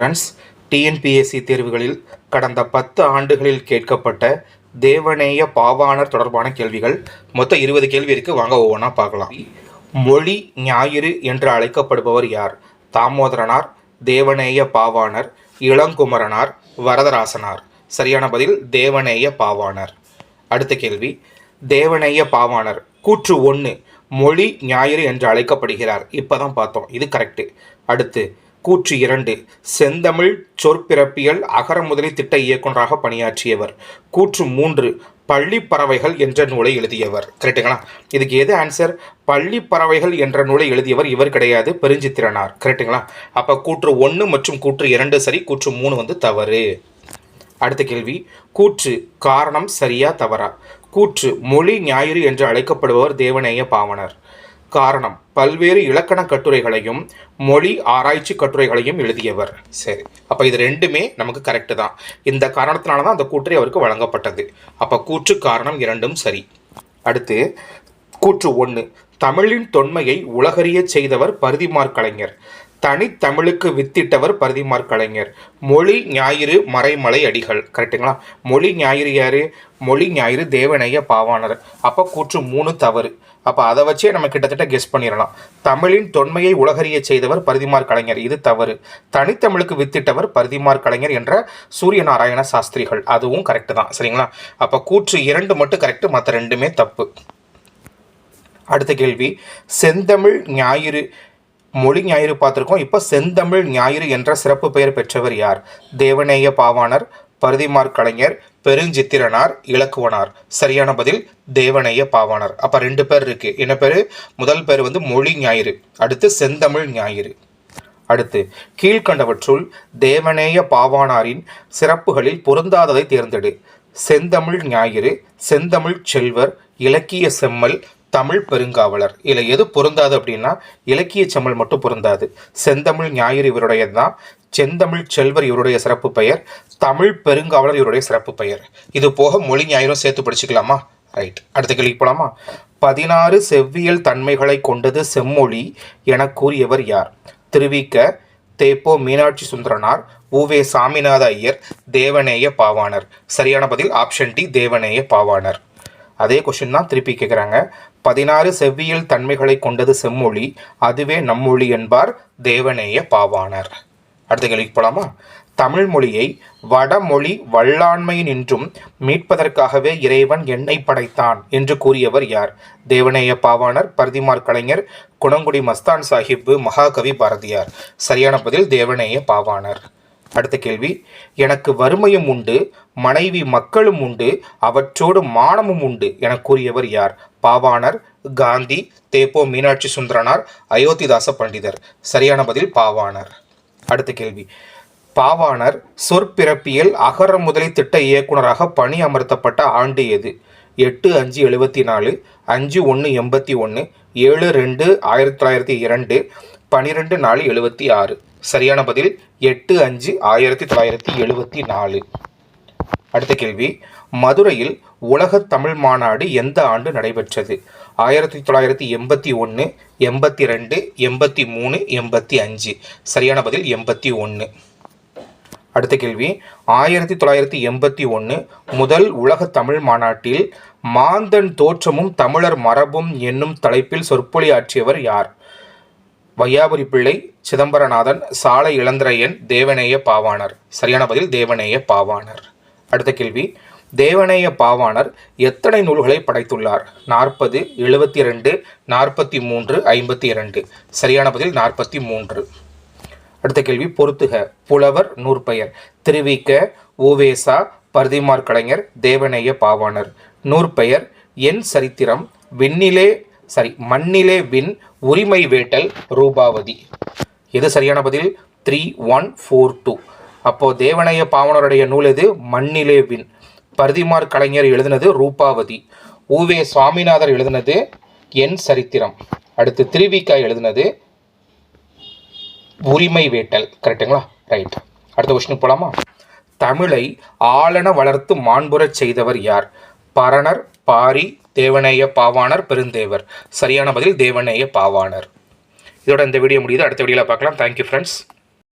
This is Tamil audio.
ஃப்ரெண்ட்ஸ் டிஎன்பிஎஸ்சி தேர்வுகளில் கடந்த பத்து ஆண்டுகளில் கேட்கப்பட்ட தேவநேய பாவாணர் தொடர்பான கேள்விகள் மொத்தம் இருபது கேள்வி இருக்கு. வாங்க ஒவ்வொன்றா பார்க்கலாம். மொழி ஞாயிறு என்று அழைக்கப்படுபவர் யார்? தாமோதரனார் தேவநேய பாவாணர் இளங்குமரனார் வரதராசனார். சரியான பதில் தேவநேய பாவாணர். அடுத்த கேள்வி தேவநேய பாவாணர் கூற்று ஒன்று மொழி ஞாயிறு என்று அழைக்கப்படுகிறார். இப்போ தான் பார்த்தோம் இது கரெக்டு அடுத்து கூற்று இரண்டு. செந்தமிழ் சொற்பிறப்பியல் அகரமுதலி திட்ட இயக்குனராக பணியாற்றியவர். கூற்று மூன்று பள்ளி பறவைகள் என்ற நூலை எழுதியவர். கரெக்டுங்களா இதுக்கு எது ஆன்சர் பள்ளி பறவைகள் என்ற நூலை எழுதியவர் இவர் கிடையாது பெருஞ்சித்திரனார். கரெக்டுங்களா அப்போ கூற்று ஒன்று மற்றும் கூற்று இரண்டு சரி கூற்று மூணு வந்து தவறு. அடுத்த கேள்வி. கூற்று காரணம் சரியா தவறா? கூற்று மொழி ஞாயிறு என்று அழைக்கப்படுபவர் தேவநேய பாவனர். காரணம். பல்வேறு இலக்கண கட்டுரைகளையும் மொழி ஆராய்ச்சி கட்டுரைகளையும் எழுதியவர். சரி அப்போ இது ரெண்டுமே நமக்கு கரெக்டு தான். இந்த காரணத்தினால தான் அந்த கூற்றை அவருக்கு வழங்கப்பட்டது. அப்போ கூற்று காரணம் இரண்டும் சரி. அடுத்து கூற்று ஒன்று தமிழின் தொன்மையை உலகறிய செய்தவர் பருதிமார் கலைஞர். தனித்தமிழுக்கு வித்திட்டவர் பரதிமார் கலைஞர். மொழி ஞாயிறு மறைமலை அடிகள். கரெக்டுங்களா மொழி ஞாயிறு யாரு? மொழி ஞாயிறு தேவனைய பாவாணர். அப்போ கூற்று மூணு தவறு. அப்போ அதை வச்சே நம்ம கிட்டத்தட்ட கெஸ் பண்ணிடலாம் தமிழின் தொன்மையை உலகறிய செய்தவர் பரிதிமார் கலைஞர். இது தவறு. தனித்தமிழுக்கு வித்திட்டவர் பரிதிமார் கலைஞர் என்ற சூரிய நாராயண சாஸ்திரிகள். அதுவும் கரெக்டு தான். சரிங்களா? அப்போ கூற்று இரண்டு மட்டும் கரெக்டு மற்ற ரெண்டுமே தப்பு. அடுத்த கேள்வி. செந்தமிழ் ஞாயிறு மொழி ஞாயிறு பார்த்துருக்கோம். இப்போ செந்தமிழ் ஞாயிறு என்ற சிறப்பு பெயர் பெற்றவர் யார்? தேவநேய பாவாணர் பருதிமார் கலைஞர் பெருஞ்சித்திரனார் இலக்குவனார். சரியான பதில் தேவநேய பாவாணர். அப்போ ரெண்டு பேர் இருக்கு. என்ன பேர்? முதல் பேர் வந்து மொழி ஞாயிறு. அடுத்து செந்தமிழ் ஞாயிறு. அடுத்து கீழ்கண்டவற்றுள் தேவநேய பாவானாரின் சிறப்புகளில் பொருந்தாததை தேர்ந்தெடு. செந்தமிழ் ஞாயிறு செந்தமிழ் செல்வர் இலக்கிய செம்மல் தமிழ் பெருங்காவலர். இதில் எது பொருந்தாது அப்படின்னா இலக்கிய செம்மல் மட்டும் பொருந்தாது. செந்தமிழ் ஞாயிறு இவருடையது தான் செந்தமிழ் செல்வர் இவருடைய சிறப்பு பெயர். தமிழ் பெருங்காவலர் இவருடைய சிறப்பு பெயர். இது போக மொழி ஞாயிறும் சேர்த்து படிச்சுக்கலாமா? ரைட் அடுத்த கேள்வி போலாமா? பதினாறு செவ்வியல் தன்மைகளை கொண்டது செம்மொழி என கூறியவர் யார்? திருவிக்க தேப்போ மீனாட்சி சுந்தரனார் உவே சாமிநாத ஐயர் தேவநேய பாவாணர். சரியான பதில் ஆப்ஷன் டி தேவநேய பாவாணர். அதே கொஷின் தான் திருப்பி கேட்குறாங்க பதினாறு செவ்வியல் தன்மைகளை கொண்டது செம்மொழி அதுவே நம்மொழி என்பார் தேவநேய பாவாணர். அடுத்த கேள்விக்கு போலாமா? தமிழ் மொழியை வடமொழி வல்லாண்மையினின்றும் மீட்பதற்காகவே இறைவன் என்னை படைத்தான் என்று கூறியவர் யார்? தேவநேய பாவாணர் பரதிமார் கலைஞர் குணங்குடி மஸ்தான் சாஹிப் மகாகவி பாரதியார். சரியான பதில் தேவநேய பாவாணர். அடுத்த கேள்வி. எனக்கு வறுமையும் உண்டு மனைவி மக்களும் உண்டு அவற்றோடு மானமும் உண்டு என கூறியவர் யார்? பாவாணர் காந்தி தேப்போ மீனாட்சி சுந்தரனார் அயோத்திதாச பண்டிதர். சரியான பதில் பாவாணர். அடுத்த கேள்வி. பாவாணர் சொற்பிறப்பியல் அகர முதலை திட்ட இயக்குனராக பணி அமர்த்தப்பட்ட ஆண்டு எது எட்டு அஞ்சு எழுபத்தி நாலு அஞ்சு ஒன்று எண்பத்தி ஒன்று ஏழு ரெண்டு ஆயிரத்தி தொள்ளாயிரத்தி இரண்டு பனிரெண்டு நாலு எழுபத்தி ஆறு. சரியான பதில் எட்டு அஞ்சு ஆயிரத்தி தொள்ளாயிரத்தி எழுபத்தி நாலு. அடுத்த கேள்வி. மதுரையில் உலக தமிழ் மாநாடு எந்த ஆண்டு நடைபெற்றது? ஆயிரத்தி தொள்ளாயிரத்தி எண்பத்தி ஒன்று எண்பத்தி ரெண்டு எண்பத்தி மூணு எண்பத்தி அஞ்சு. சரியான பதில் எண்பத்தி ஒன்று அடுத்த கேள்வி. ஆயிரத்தி தொள்ளாயிரத்தி எண்பத்தி ஒன்று முதல் உலக தமிழ் மாநாட்டில் மாந்தன் தோற்றமும் தமிழர் மரபும் என்னும் தலைப்பில் சொற்பொழியாற்றியவர் யார்? வையாபுரி பிள்ளை சிதம்பரநாதன் சாலை இளந்திரையன் தேவநேய பாவாணர். சரியான பதில் தேவநேய பாவாணர். அடுத்த கேள்வி. தேவநேய பாவாணர் எத்தனை நூல்களை படைத்துள்ளார்? நாற்பது எழுபத்தி ரெண்டு நாற்பத்தி மூன்று ஐம்பத்தி இரண்டு சரியான பதில் நாற்பத்தி மூன்று அடுத்த கேள்வி பொருத்துக புலவர் நூற்பெயர். திருவிக்க ஓவேசா பர்திமார் கலைஞர் தேவநேய பாவாணர். நூற்பெயர் என் சரித்திரம் விண்ணிலே சாரி மண்ணிலே வின் உரிமை வேட்டல் ரூபாவதி. எது சரியான பதில்? த்ரீ ஒன் ஃபோர் டூ அப்போது தேவனைய பாவனருடைய நூல் எது? மண்ணிலே வின். பரதிமார் கலைஞர் எழுதினது ரூபாவதி. ஊவே சுவாமிநாதர் எழுதினது என் சரித்திரம். அடுத்து திருவிக்கா எழுதினது உரிமை வேட்டல். கரெக்டுங்களா ரைட் அடுத்த கொஸ்டின் போலாமா? தமிழை ஆளன வளர்த்து மாண்புறச் செய்தவர் யார்? பரணர் பாரி தேவநேய பாவாணர் பெருந்தேவர். சரியான பதில் தேவநேய பாவாணர். இதோட இந்த வீடியோ முடியுது. அடுத்த வீடியோவில் பார்க்கலாம். Thank you friends